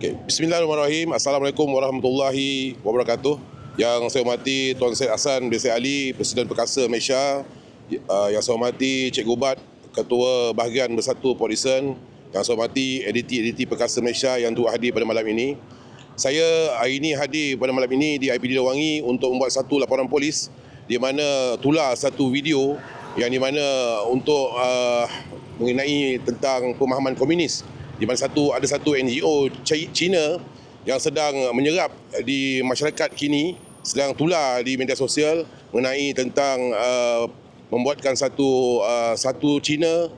Okay. Bismillahirrahmanirrahim. Assalamualaikum warahmatullahi wabarakatuh. Yang saya hormati Tuan Syed Hassan bin Syed Ali, Presiden Perkasa Malaysia. Uh, yang saya hormati Cik Gubat, Ketua Bahagian Bersatu Polisen. Yang saya hormati editi-editi Perkasa Malaysia yang turut hadir pada malam ini. Saya hari ini hadir pada malam ini di IPD Lewangi untuk membuat satu laporan polis di mana tular satu video yang di mana untuk uh, mengenai tentang pemahaman komunis di mana satu ada satu NGO Cina yang sedang menyerap di masyarakat kini sedang tular di media sosial mengenai tentang uh, membuatkan satu uh, satu Cina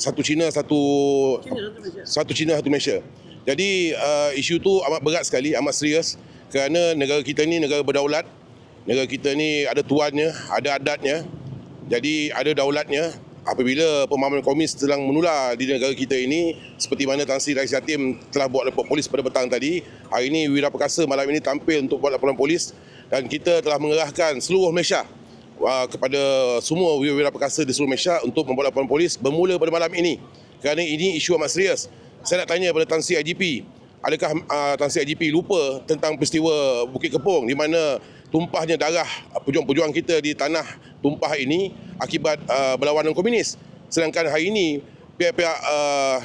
satu Cina satu satu Cina satu Malaysia. Jadi uh, isu tu amat berat sekali, amat serius kerana negara kita ni negara berdaulat. Negara kita ni ada tuannya, ada adatnya. Jadi ada daulatnya. Apabila pemahaman komunis sedang menular di negara kita ini, seperti mana Tan Sri Rais Yatim telah buat laporan polis pada petang tadi, hari ini Wira Perkasa malam ini tampil untuk buat laporan polis dan kita telah mengerahkan seluruh Malaysia uh, kepada semua wira-wira perkasa di seluruh Malaysia untuk membuat laporan polis bermula pada malam ini. Kerana ini isu amat serius. Saya nak tanya pada Tan Sri IGP, adakah uh, Tan Sri IGP lupa tentang peristiwa Bukit Kepong di mana tumpahnya darah pejuang-pejuang kita di tanah tumpah ini akibat uh, berlawanan komunis. Sedangkan hari ini pihak-pihak uh,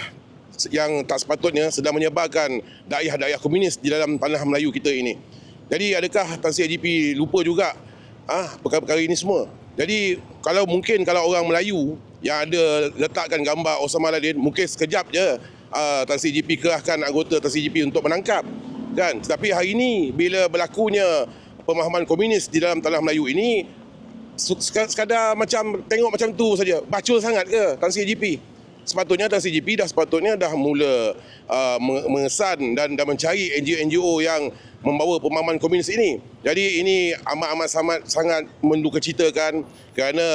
yang tak sepatutnya sedang menyebarkan daerah-daerah komunis di dalam tanah Melayu kita ini. Jadi adakah Tan Sri IGP lupa juga ah perkara-perkara ini semua? Jadi kalau mungkin kalau orang Melayu yang ada letakkan gambar Osama Laden mungkin sekejap je uh, Tan CGP kerahkan anggota Tan CGP untuk menangkap kan tetapi hari ini bila berlakunya pemahaman komunis di dalam tanah Melayu ini sekadar macam tengok macam tu saja. Bacul sangat ke? Tan CGP sepatutnya Tan CGP dah sepatutnya dah mula uh, mengesan dan dah mencari NGO-NGO yang membawa pemahaman komunis ini. Jadi ini amat-amat sangat sangat mendukacitakan kerana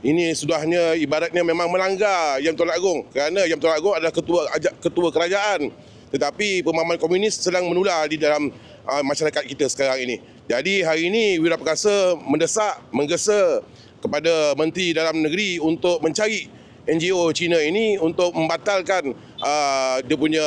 ini sudahnya ibaratnya memang melanggar Yang Tuan Agong kerana Yang Tuan Agong adalah ketua ketua kerajaan. Tetapi pemahaman komunis sedang menular di dalam uh, masyarakat kita sekarang ini. Jadi hari ini Wira Perkasa mendesak menggesa kepada Menteri Dalam Negeri untuk mencari NGO Cina ini untuk membatalkan uh, dia punya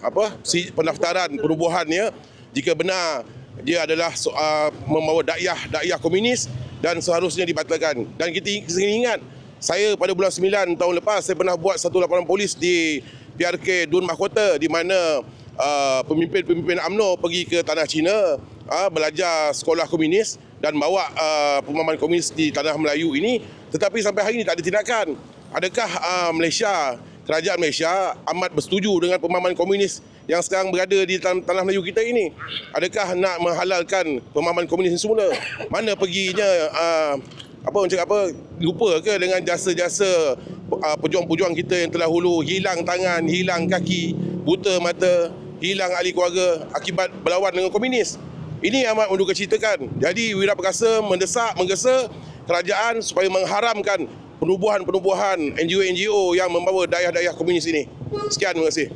apa si pendaftaran perubahannya jika benar dia adalah uh, membawa dakwah dakwah komunis dan seharusnya dibatalkan. Dan kita ingat, saya pada bulan 9 tahun lepas saya pernah buat satu laporan polis di PRK Dun Mahkota di mana uh, pemimpin-pemimpin UMNO pergi ke tanah Cina uh, belajar sekolah komunis dan bawa uh, pemahaman komunis di tanah Melayu ini tetapi sampai hari ini tak ada tindakan. Adakah uh, Malaysia, kerajaan Malaysia amat bersetuju dengan pemahaman komunis yang sekarang berada di tan tanah Melayu kita ini? Adakah nak menghalalkan pemahaman komunis ini semula? Mana perginya uh, apa cakap apa lupa ke dengan jasa-jasa uh, pejuang-pejuang kita yang telah hulu hilang tangan, hilang kaki, buta mata, hilang ahli keluarga akibat berlawan dengan komunis. Ini amat menduga ceritakan. Jadi Wira Perkasa mendesak, menggesa kerajaan supaya mengharamkan penubuhan-penubuhan NGO-NGO yang membawa daerah-daerah komunis ini. Sekian, terima kasih.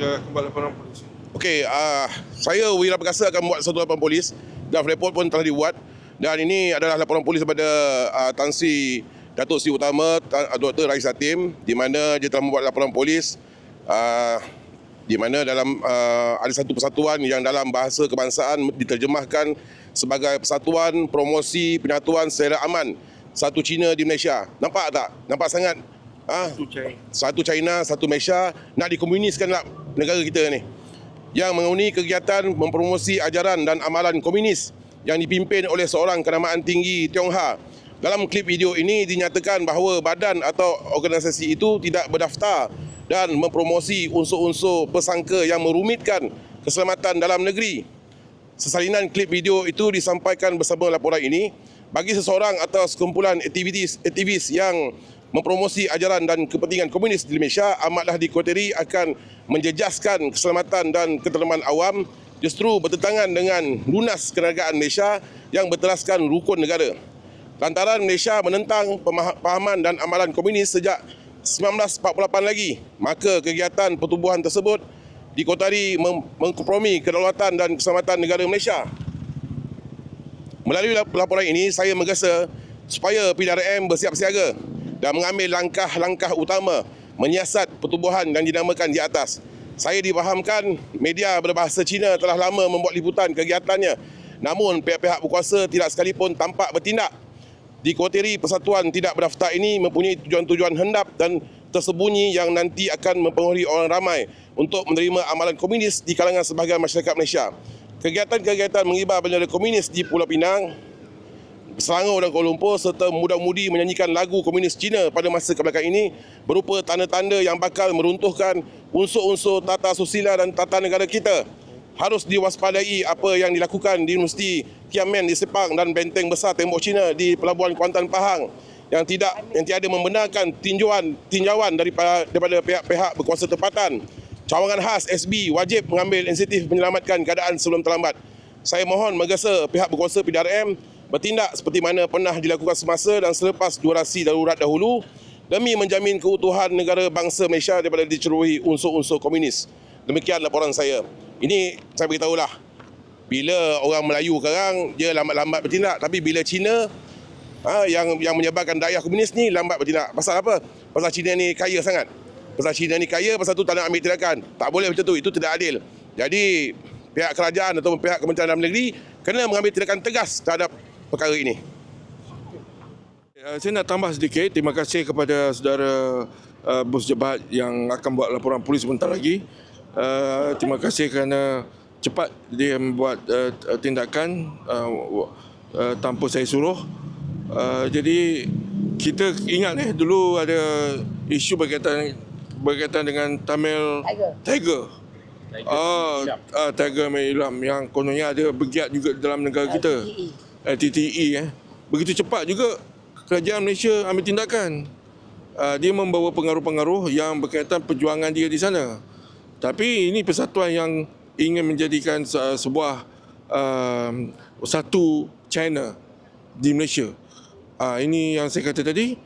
Ya, kembali laporan polis. Okey, uh, saya Wira Perkasa akan buat satu laporan polis. Draft report pun telah dibuat. Dan ini adalah laporan polis kepada uh, Tan Sri Datuk Seri Utama uh, Dr. Rais Hatim di mana dia telah membuat laporan polis uh, di mana dalam uh, ada satu persatuan yang dalam bahasa kebangsaan diterjemahkan sebagai Persatuan Promosi Penyatuan Secara Aman Satu Cina di Malaysia. Nampak tak? Nampak sangat Ah, satu China, satu Malaysia nak dikomuniskan lah negara kita ni. Yang mengauni kegiatan mempromosi ajaran dan amalan komunis yang dipimpin oleh seorang kenamaan tinggi Tionghoa. Dalam klip video ini dinyatakan bahawa badan atau organisasi itu tidak berdaftar dan mempromosi unsur-unsur pesangka yang merumitkan keselamatan dalam negeri. Sesalinan klip video itu disampaikan bersama laporan ini bagi seseorang atau sekumpulan aktivis aktivis yang mempromosi ajaran dan kepentingan komunis di Malaysia amatlah dikoteri akan menjejaskan keselamatan dan ketentraman awam justru bertentangan dengan lunas kenegaraan Malaysia yang berteraskan rukun negara. Lantaran Malaysia menentang pemahaman dan amalan komunis sejak 1948 lagi, maka kegiatan pertubuhan tersebut dikotari mengkompromi kedaulatan dan keselamatan negara Malaysia. Melalui laporan ini, saya menggesa supaya PDRM bersiap siaga dan mengambil langkah-langkah utama menyiasat pertubuhan yang dinamakan di atas. Saya difahamkan media berbahasa Cina telah lama membuat liputan kegiatannya. Namun pihak-pihak berkuasa tidak sekalipun tampak bertindak. Dikotiri persatuan tidak berdaftar ini mempunyai tujuan-tujuan hendap dan tersembunyi yang nanti akan mempengaruhi orang ramai untuk menerima amalan komunis di kalangan sebahagian masyarakat Malaysia. Kegiatan-kegiatan mengibar bendera komunis di Pulau Pinang, Selangor dan Kuala Lumpur serta muda-mudi menyanyikan lagu komunis Cina pada masa kebelakang ini berupa tanda-tanda yang bakal meruntuhkan unsur-unsur tata susila dan tata negara kita. Harus diwaspadai apa yang dilakukan di Universiti Tianmen di Sepang dan benteng besar tembok Cina di Pelabuhan Kuantan Pahang yang tidak yang tiada membenarkan tinjauan tinjauan daripada daripada pihak-pihak berkuasa tempatan. Cawangan khas SB wajib mengambil inisiatif menyelamatkan keadaan sebelum terlambat. Saya mohon menggesa pihak berkuasa PDRM bertindak seperti mana pernah dilakukan semasa dan selepas durasi darurat dahulu demi menjamin keutuhan negara bangsa Malaysia daripada dicerobohi unsur-unsur komunis. Demikian laporan saya. Ini saya beritahulah. Bila orang Melayu sekarang dia lambat-lambat bertindak tapi bila Cina ha, yang yang menyebabkan daya komunis ni lambat bertindak. Pasal apa? Pasal Cina ni kaya sangat. Pasal Cina ni kaya, pasal tu tak nak ambil tindakan. Tak boleh macam tu. Itu tidak adil. Jadi pihak kerajaan atau pihak Kementerian Dalam Negeri kena mengambil tindakan tegas terhadap perkara ini. Uh, saya nak tambah sedikit. Terima kasih kepada saudara uh, bos jebat yang akan buat laporan polis sebentar lagi. Uh, terima kasih kerana cepat dia membuat uh, tindakan uh, uh, tanpa saya suruh. Uh, jadi kita ingat eh dulu ada isu berkaitan berkaitan dengan Tamil Tiger. Tiger. Ah, ah, Tiger Mailam yang kononnya ada bergiat juga dalam negara kita. LTTE eh. Begitu cepat juga kerajaan Malaysia ambil tindakan. Uh, dia membawa pengaruh-pengaruh yang berkaitan perjuangan dia di sana. Tapi ini persatuan yang ingin menjadikan uh, sebuah uh, satu China di Malaysia. Uh, ini yang saya kata tadi.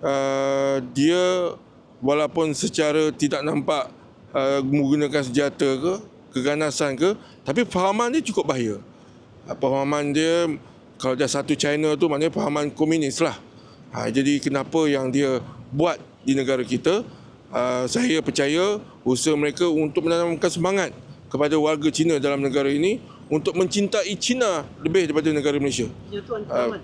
Uh, dia walaupun secara tidak nampak uh, menggunakan senjata ke, keganasan ke, tapi fahaman dia cukup bahaya. Uh, fahaman dia kalau dah satu China tu maknanya fahaman komunis lah. Ha, jadi kenapa yang dia buat di negara kita, uh, saya percaya usaha mereka untuk menanamkan semangat kepada warga Cina dalam negara ini untuk mencintai Cina lebih daripada negara Malaysia. Uh,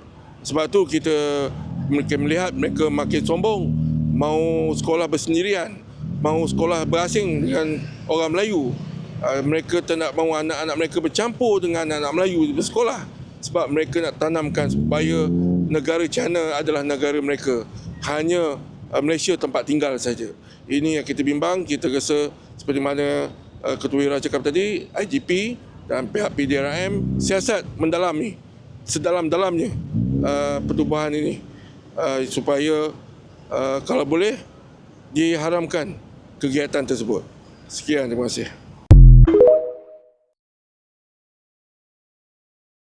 sebab tu kita mereka melihat mereka makin sombong, mau sekolah bersendirian, mau sekolah berasing dengan orang Melayu. Uh, mereka tak nak mahu anak-anak mereka bercampur dengan anak-anak Melayu di sekolah sebab mereka nak tanamkan supaya negara China adalah negara mereka. Hanya Malaysia tempat tinggal saja. Ini yang kita bimbang, kita rasa seperti mana uh, Ketua Ira cakap tadi, IGP dan pihak PDRM siasat mendalami sedalam-dalamnya uh, pertubuhan ini supaya kalau boleh diharamkan kegiatan tersebut. Sekian, terima kasih.